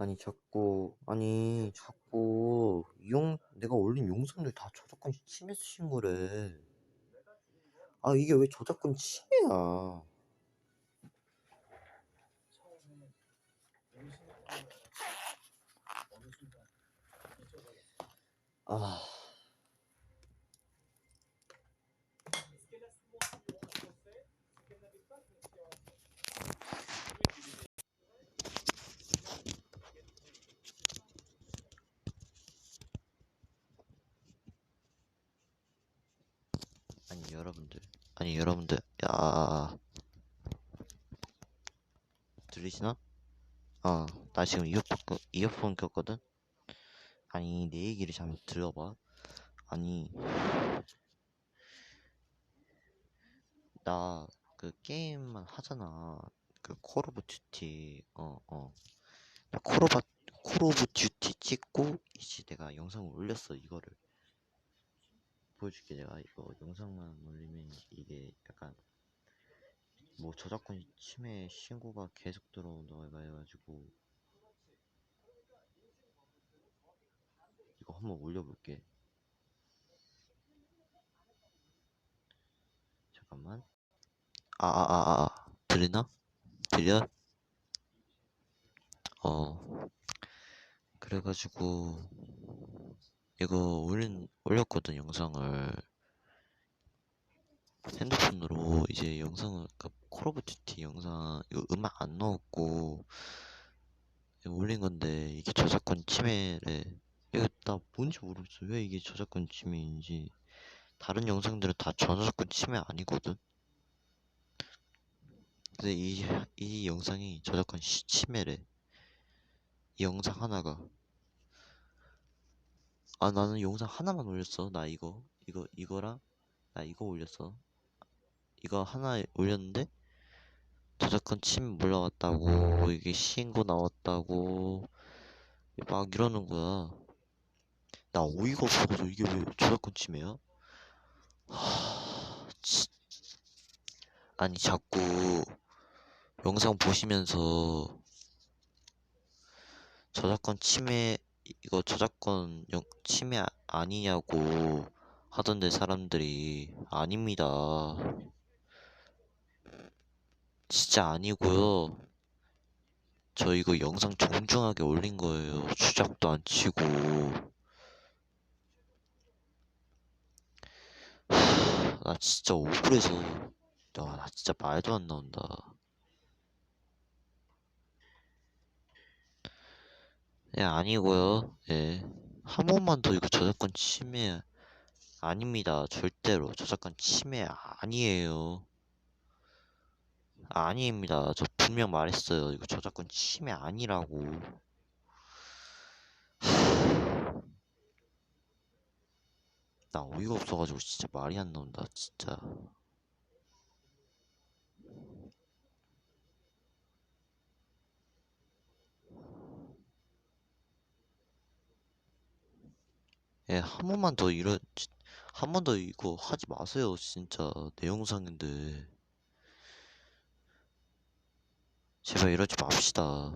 아니 자꾸 아니 자꾸 용 내가 올린 영상들 다 저작권 침해 신고래. 아 이게 왜 저작권 침해야? 아 여러분들 아니 여러분들 야 들리시나? 어 나 지금 이어폰 껴- 이어폰 꼈거든. 아니 내 얘기를 잘 들어봐. 아니 나 그 게임만 하잖아. 그 콜 오브 듀티 어어 나 콜 오브 콜 오브 듀티 찍고 이제 내가 영상을 올렸어 이거를 보여줄게 내가. 이거 영상만 올리면 이게 약간 뭐 저작권 침해 신고가 계속 들어온다 해가지고 이거 한번 올려볼게. 잠깐만. 아아아 아. 들리나? 들려? 어. 그래가지고 이거 올린 올렸거든 영상을. 핸드폰으로 이제 영상을 그콜 오브 듀티 영상 이거 음악 안 넣었고 올린 건데 이게 저작권 침해래. 이거 나 뭔지 모르겠어. 왜 이게 저작권 침해인지. 다른 영상들은 다 저작권 침해 아니거든. 근데 이, 이 영상이 저작권 시- 침해래. 이 영상 하나가 아 나는 영상 하나만 올렸어. 나 이거 이거 이거랑 나 이거 올렸어. 이거 하나 올렸는데 저작권 침해 올라왔다고 이게 신고 나왔다고 막 이러는 거야. 나 어이가 없어가지고 이게 왜 저작권 침해야? 하... 진... 아니 자꾸 영상 보시면서 저작권 침해 이거 저작권 영, 침해 아- 아니냐고 하던데 사람들이 아닙니다. 진짜 아니고요. 저 이거 영상 정중하게 올린 거예요. 주작도 안 치고. 하, 나 진짜 억울해서 야, 나 진짜 말도 안 나온다. 예, 아니고요. 예. 한 번만 더 이거 저작권 침해 아닙니다. 절대로 저작권 침해 아니에요. 아니입니다. 저 분명 말했어요. 이거 저작권 침해 아니라고. 나 어이가 없어가지고 진짜 말이 안 나온다. 진짜. 예, 한 번만 더 이런, 한 번 더 이거 하지 마세요. 진짜. 내 영상인데. 제발 이러지 맙시다.